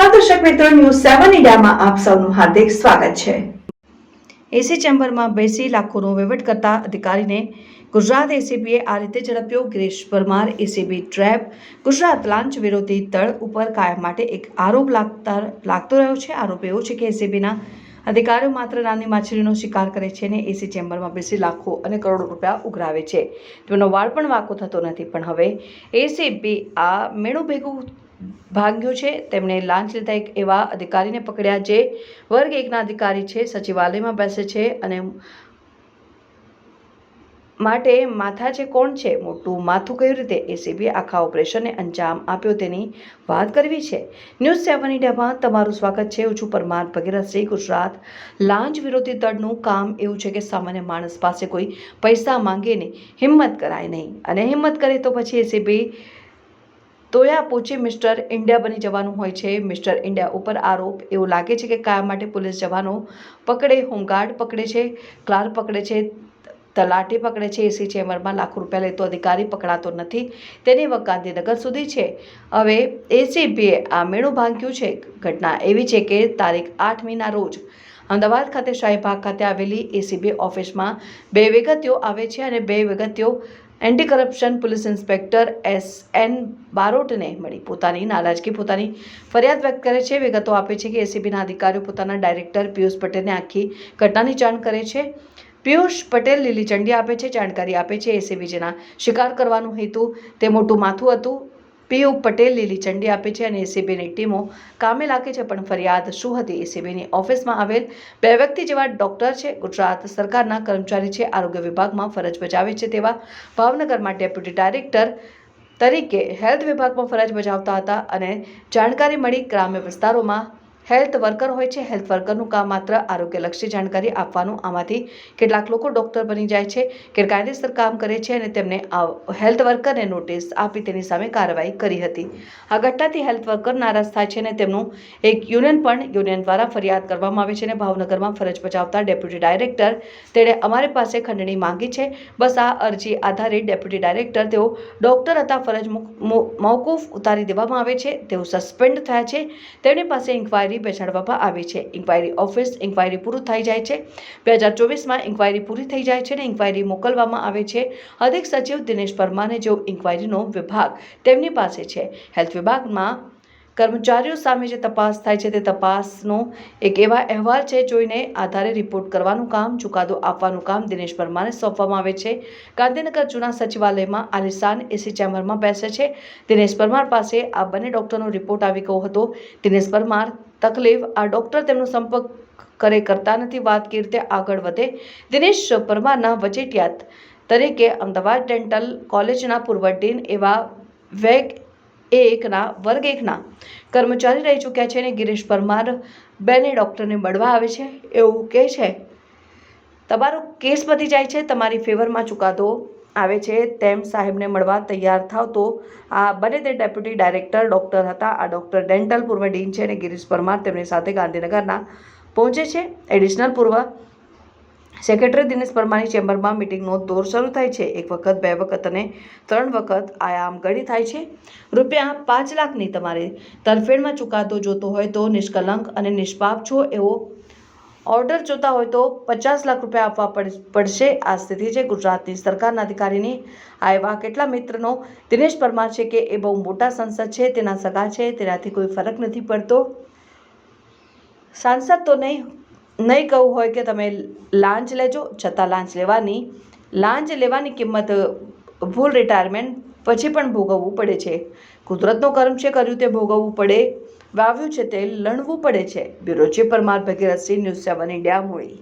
મિત્રો, ન્યૂઝ સેવન ઇન્ડિયામાં આપ સૌનું હાર્દિક સ્વાગત છે. એસી ચેમ્બરમાં બેસી લાખોનો વહીવટ કરતા અધિકારીને ગુજરાત એસીબીએ આ રીતે ઝડપ્યો. ગિરીશ પરમાર એસીબી ટ્રેપ, ગુજરાત લાંચ વિરોધી દળ ઉપર કાયમ માટે એક આરોપ લાગતા લાગતો રહ્યો છે. આરોપ એવો છે કે એસીબીના અધિકારીઓ માત્ર નાની માછલીનો શિકાર કરે છે અને એસી ચેમ્બરમાં બેસી લાખો અને કરોડો રૂપિયા ઉઘરાવે છે. તેમનો વાળ પણ વાંકો થતો નથી, પણ હવે એસીબી આ મેળો ભેગું ભાગ્યો છે. તેમણે લાંચ લીધા એક એવા અધિકારીને પકડ્યા જે વર્ગ એકના અધિકારી છે, સચિવાલયમાં બેસે છે અને માટે માથા છે કોણ છે? મોટું માથું કઈ રીતે? એસીબી આખા ઓપરેશનને અંજામ આપ્યો તેની વાત કરવી છે. ન્યૂઝ સેવન ઇન્ડિયામાં તમારું સ્વાગત છે. હું છું પરમાર ભગીરથસિંહ ગુજરાત. લાંચ વિરોધી દળનું કામ એવું છે કે સામાન્ય માણસ પાસે કોઈ પૈસા માંગે નહીં. હિંમત કરાય નહીં. અને હિંમત કરે તો પછી એસીબી તોયા પોચી મિસ્ટર ઇન્ડિયા બની જવાનું હોય છે. મિસ્ટર ઇન્ડિયા ઉપર આરોપ એવું લાગે છે કે કાયમ માટે પોલીસ જવાનો પકડે, હોમગાર્ડ પકડે છે, ક્લાર્ક પકડે છે, તલાટી પકડે છે, એસી ચેમ્બરમાં લાખો રૂપિયા લેતો અધિકારી પકડાતો નથી. તેની વક ગાંધીનગર સુધી છે. હવે એસીબીએ આ મેળું ભાંગ્યું છે. ઘટના એવી છે કે તારીખ આઠમીના રોજ અમદાવાદ ખાતે શાહીબાગ ખાતે આવેલી એસીબી ઓફિસમાં બે વિગતીઓ આવે છે અને બે વિગતીઓ anti corruption police inspector S N બારોટને મળી પોતાની નારાજગી, પોતાની ફરિયાદ વ્યક્ત કરે છે. વિગતો આપે છે કે એસીબીના અધિકારીઓ પોતાના ડાયરેક્ટર પિયુષ પટેલને આખી ઘટનાની જાણ કરે છે. પિયુષ પટેલ લીલી ચંડી આપે છે, જાણકારી આપે છે. એસીબી જેના શિકાર કરવાનો હેતુ તે મોટું માથું હતું. પીયુ પટેલ લીલી ચંડી આપે છે અને એસીબીની ટીમો કામે લાગે છે, પણ ફરિયાદ શું હતી? એસીબીની ઓફિસમાં આવેલ બે વ્યક્તિ જેવા ડોક્ટર છે. ગુજરાત સરકારના કર્મચારી છે. આરોગ્ય વિભાગમાં ફરજ બજાવે છે તેવા ભાવનગરમાં ડેપ્યુટી ડાયરેક્ટર તરીકે હેલ્થ વિભાગમાં ફરજ બજાવતા હતા અને જાણકારી મળી ગ્રામ્ય વિસ્તારોમાં હેલ્થ વર્કર હોય છે, હેલ્થ વર્કરનું કામ માત્ર આરોગ્યલક્ષી જાણકારી આપવાનું. આમાંથી કેટલાક લોકો ડૉક્ટર બની જાય છે ગેરકાયદેસર કામ કરે છે અને તેમને હેલ્થ વર્કરને નોટિસ આપી તેની સામે કાર્યવાહી કરી હતી. આ ઘટનાથી હેલ્થ વર્કર નારાજ થાય છે અને તેમનું એક યુનિયન પણ યુનિયન દ્વારા ફરિયાદ કરવામાં આવે છે અને ભાવનગરમાં ફરજ બજાવતા ડેપ્યુટી ડાયરેક્ટર તેણે અમારી પાસે ખંડણી માંગી છે. બસ આ અરજી આધારે ડેપ્યુટી ડાયરેક્ટર તેઓ ડૉક્ટર હતા, ફરજ મોકૂફ ઉતારી દેવામાં આવે છે, તેઓ સસ્પેન્ડ થયા છે. તેમની પાસે ઇન્ક્વાયરી બેસાડવામાં આવી છે. ઇન્ક્વાયરી ઓફિસ ઇન્ક્વાયરી પૂરું થઈ જાય છે. બે હજાર ચોવીસમાં ઇન્ક્વાયરી પૂરી થઈ જાય છે અને ઇન્ક્વાયરી મોકલવામાં આવે છે. અધિક સચિવ દિનેશ પરમાને જેઓ ઇન્ક્વાયરીનો વિભાગ તેમની પાસે છે. હેલ્થ વિભાગમાં કર્મચારીઓ સામે જે તપાસ થાય છે તે તપાસનો એક એવા અહેવાલ છે જોઈને આધારે રિપોર્ટ કરવાનું કામ, ચુકાદો આપવાનું કામ દિનેશ પરમારને સોંપવામાં આવે છે. ગાંધીનગર જૂના સચિવાલયમાં આલિશાન એસી ચેમ્બરમાં બેસે છે. દિનેશ પરમાર પાસે આ બંને ડૉક્ટરનો રિપોર્ટ આવી ગયો હતો. દિનેશ પરમાર તકલીફ, આ ડૉક્ટર તેમનો સંપર્ક કરે કરતા નથી, વાત કેવી રીતે આગળ વધે? દિનેશ પરમારના વચેટિયાત તરીકે અમદાવાદ ડેન્ટલ કોલેજના પૂર્વ ડીન એવા વેગ એકના, વર્ગ એકના કર્મચારી રહી ચૂક્યા છે અને ગિરીશ પરમાર બેને ડૉક્ટરને મળવા આવે છે. એવું કહે છે, તમારો કેસ પતી જાય છે, તમારી ફેવરમાં ચુકાદો આવે છે. તેમ સાહેબને મળવા તૈયાર થાવ તો આ બને તે ડેપ્યુટી ડાયરેક્ટર ડૉક્ટર હતા. આ ડૉક્ટર ડેન્ટલ પૂર્વ ડીન છે અને ગિરીશ પરમાર તેમની સાથે ગાંધીનગરના પહોંચે છે. એડિશનલ પૂર્વ સેક્રેટરી દિનેશ પરમારની ચેમ્બરમાં મિટિંગનો દોર શરૂ થાય છે. એક વખત, બે વખત અને ત્રણ વખત આયામ ગળી થાય છે. રૂપિયા પાંચ લાખની તમારે તરફેણમાં ચુકાદો જોતો હોય તો નિષ્કલંક અને નિષ્પાપ છો એવો ઓર્ડર જોતા હોય તો પચાસ લાખ રૂપિયા આપવા પડ- પડશે. આ સ્થિતિ છે ગુજરાતની. સરકારના અધિકારીની આ એવા કેટલા મિત્રનો દિનેશ પરમાર છે કે એ બહુ મોટા સંસદ છે, તેના સગા છે, તેનાથી કોઈ ફરક નથી પડતો. સાંસદ તો નહીં નહીં કહું હોય કે તમે લાંચ લેજો, છતાં લાંચ લેવાની. લાંચ લેવાની કિંમત ભૂલ રિટાયરમેન્ટ પછી પણ ભોગવવું પડે છે. કુદરતનો કર્મ છે, કર્યું તે ભોગવવું પડે. વાવ્યું છે તે લણવું પડે છે. Bureau chief Parmar Bhagirathsinh, news seven India, Muli.